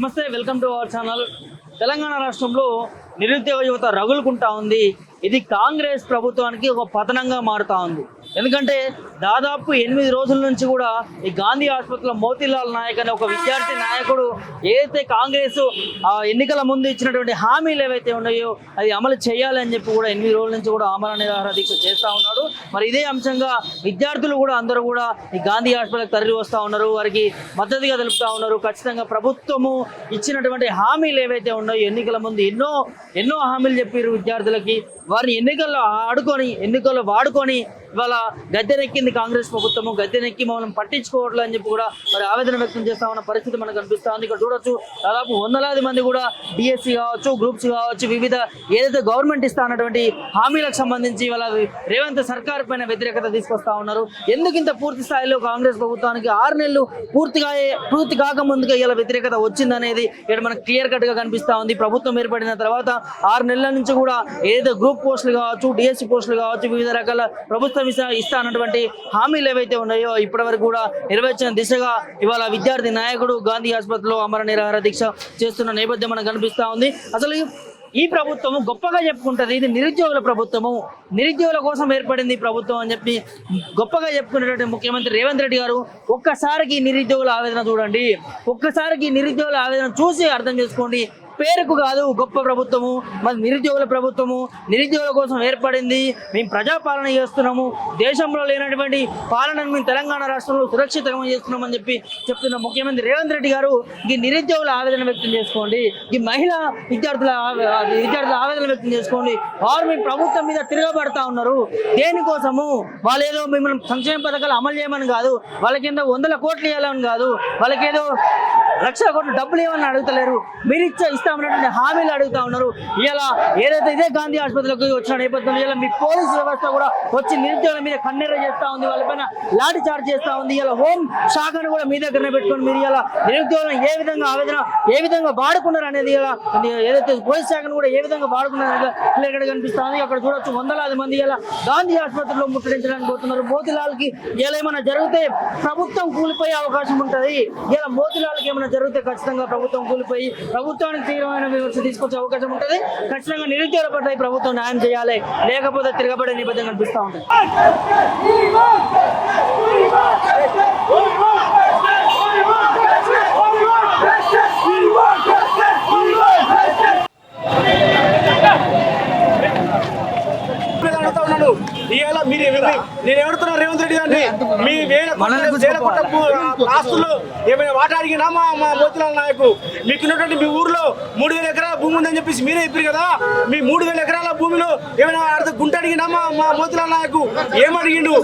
నమస్తే welcome to our channel. Telangana రాష్ట్రంలో నిరుద్యోగ యువత రగులుకుంటా ఉంది. ఇది కాంగ్రెస్ ప్రభుత్వానికి ఒక పతనంగా మారుతా ఉంది. ఎందుకంటే దాదాపు ఎనిమిది రోజుల నుంచి కూడా ఈ గాంధీ ఆసుపత్రిలో మోతీలాల్ నాయక్ అనే ఒక విద్యార్థి నాయకుడు ఏదైతే కాంగ్రెస్ ఆ ఎన్నికల ముందు ఇచ్చినటువంటి హామీలు ఏవైతే ఉన్నాయో అది అమలు చేయాలని చెప్పి కూడా ఎనిమిది రోజుల నుంచి కూడా ఆమరణ నిరాహార దీక్ష చేస్తూ ఉన్నాడు. మరి ఇదే అంశంగా విద్యార్థులు కూడా అందరూ కూడా ఈ గాంధీ హాస్పిటల్కి తరలి వస్తూ ఉన్నారు. వారికి మద్దతుగా తెలుపుతా ఉన్నారు. ఖచ్చితంగా ప్రభుత్వము ఇచ్చినటువంటి హామీలు ఏవైతే ఉన్నాయో ఎన్నికల ముందు ఎన్నో ఎన్నో హామీలు చెప్పారు విద్యార్థులకి. వారిని ఎన్నికల్లో ఆడుకొని ఎన్నికల్లో వాడుకొని ఇవాళ గద్దెనెక్కింది కాంగ్రెస్ ప్రభుత్వము గద్దెనెక్కి మమ్మల్ని పట్టించుకోవట్లే అని చెప్పి కూడా మరి ఆవేదన వ్యక్తం చేస్తా ఉన్న పరిస్థితి మనకు కనిపిస్తా ఉంది. ఇక్కడ చూడొచ్చు దాదాపు వందలాది మంది కూడా డిఎస్సి కావచ్చు గ్రూప్స్ కావచ్చు వివిధ ఏదైతే గవర్నమెంట్ ఇస్తా అన్నటువంటి హామీలకు సంబంధించి ఇవాళ రేవంత్ సర్కార్ పైన వ్యతిరేకత తీసుకొస్తా ఉన్నారు. ఎందుకు ఇంత పూర్తి స్థాయిలో కాంగ్రెస్ ప్రభుత్వానికి ఆరు నెలలు పూర్తిగా పూర్తి కాకముందుగా ఇలా వ్యతిరేకత వచ్చిందనేది ఇక్కడ మనకు క్లియర్ కట్గా కనిపిస్తా ఉంది. ప్రభుత్వం ఏర్పడిన తర్వాత ఆరు నెలల నుంచి కూడా ఏదైతే గ్రూప్ పోస్టులు కావచ్చు డిఎస్సి పోస్టులు కావచ్చు వివిధ రకాల ప్రభుత్వం ఇస్తా ఇస్తా అన్నటువంటి హామీలు ఏవైతే ఉన్నాయో ఇప్పటి వరకు కూడా నెరవేర్చిన దిశగా ఇవాళ విద్యార్థి నాయకుడు గాంధీ ఆసుపత్రిలో అమర నిరాహార దీక్ష చేస్తున్న నేపథ్యం మనకు కనిపిస్తా ఉంది. అసలు ఈ- ప్రభుత్వము గొప్పగా చెప్పుకుంటుంది. ఇది నిరుద్యోగుల ప్రభుత్వము. నిరుద్యోగుల కోసం ఏర్పడింది ఈ ప్రభుత్వం అని చెప్పి గొప్పగా చెప్పుకునేటువంటి ముఖ్యమంత్రి రేవంత్ రెడ్డి గారు ఒక్కసారికి నిరుద్యోగుల ఆవేదన చూడండి. ఒక్కసారికి నిరుద్యోగుల ఆవేదన చూసి అర్థం చేసుకోండి. పేరుకు కాదు గొప్ప ప్రభుత్వము మరి నిరుద్యోగుల ప్రభుత్వము నిరుద్యోగుల కోసం ఏర్పడింది. మేము ప్రజాపాలన చేస్తున్నాము. దేశంలో లేనటువంటి పాలనను మేము తెలంగాణ రాష్ట్రంలో సురక్షితంగా చేస్తున్నామని చెప్పి చెప్తున్న ముఖ్యమంత్రి రేవంత్ రెడ్డి గారు ఈ నిరుద్యోగుల ఆవేదన వ్యక్తం చేసుకోండి. ఈ మహిళా విద్యార్థుల ఆవే- విద్యార్థుల ఆవేదన వ్యక్తం చేసుకోండి. వారు మీ ప్రభుత్వం మీద తిరగబడతా ఉన్నారు. దేనికోసము? వాళ్ళు ఏదో మిమ్మల్ని సంక్షేమ పథకాలు అమలు చేయమని కాదు. వాళ్ళ కింద వందల కోట్లు ఇవ్వాలని కాదు. వాళ్ళకేదో లక్షల కోట్లు డబ్బులు ఏమని అడుగుతలేరు. మీరు ఇచ్చే ఇస్తామన్నటువంటి హామీలు అడుగుతా ఉన్నారు. ఇలా ఏదైతే ఇదే గాంధీ ఆసుపత్రికి వచ్చిన నేపథ్యంలో ఇలా మీ పోలీస్ వ్యవస్థ కూడా వచ్చి నిరుద్యోగుల మీద కన్నెర్ర చేస్తా ఉంది వాళ్ళపైన లాఠీ చార్జ్ చేస్తా ఉంది. ఇలా హోం శాఖను కూడా మీ దగ్గరనే పెట్టుకొని మీరు ఇలా నిరుద్యోగులను ఏ విధంగా ఆవేదన ఏ విధంగా వాడుకున్నారు అనేది ఇలా ఏదైతే పోలీస్ శాఖను కూడా ఏ విధంగా వాడుకున్నారు కనిపిస్తుంది. అక్కడ చూడొచ్చు వందలాది మంది ఇలా గాంధీ ఆసుపత్రిలో ముట్టడించడానికి పోతున్నారు. మోతిలాల్కి ఇలా ఏమైనా జరిగితే ప్రభుత్వం కూలిపోయే అవకాశం ఉంటది. ఇలా మోతిలాల్కి ఏమైనా జరిగితే ఖచ్చితంగా ప్రభుత్వం కూలిపోయి ప్రభుత్వానికి తీవ్రమైన విమర్శ తీసుకొచ్చే అవకాశం ఉంటుంది. ఖచ్చితంగా నిరుద్యోగ పట్ల ప్రభుత్వం న్యాయం చేయాలి. లేకపోతే తిరగబడే నేపథ్యం కనిపిస్తూ ఉంటుంది. ఇవాళ మీరు నేను ఎవడుతున్నా రేవంత్ రెడ్డి గారిని? మీ వేల వేల ఆస్తులు ఏమైనా వాట అడిగినా మా మా మోతిలాల్ నాయకు. మీకు ఉన్నటువంటి మీ ఊర్లో మూడు వేల ఎకరాల భూమి ఉందని చెప్పేసి మీరే చెప్పారు కదా. మీ మూడు వేల ఎకరాల భూమిలో ఏమైనా అర్ధ గుంట అడిగినా మా మా మోతిలాల్ నాయకు ఏమడిగిండు?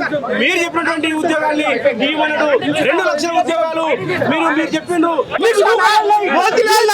మీరు చెప్పినటువంటి ఇవ్వమన్నాడు. రెండు లక్షల ఉద్యోగాలు మీరు మీరు చెప్పిండు. మోతిలాల్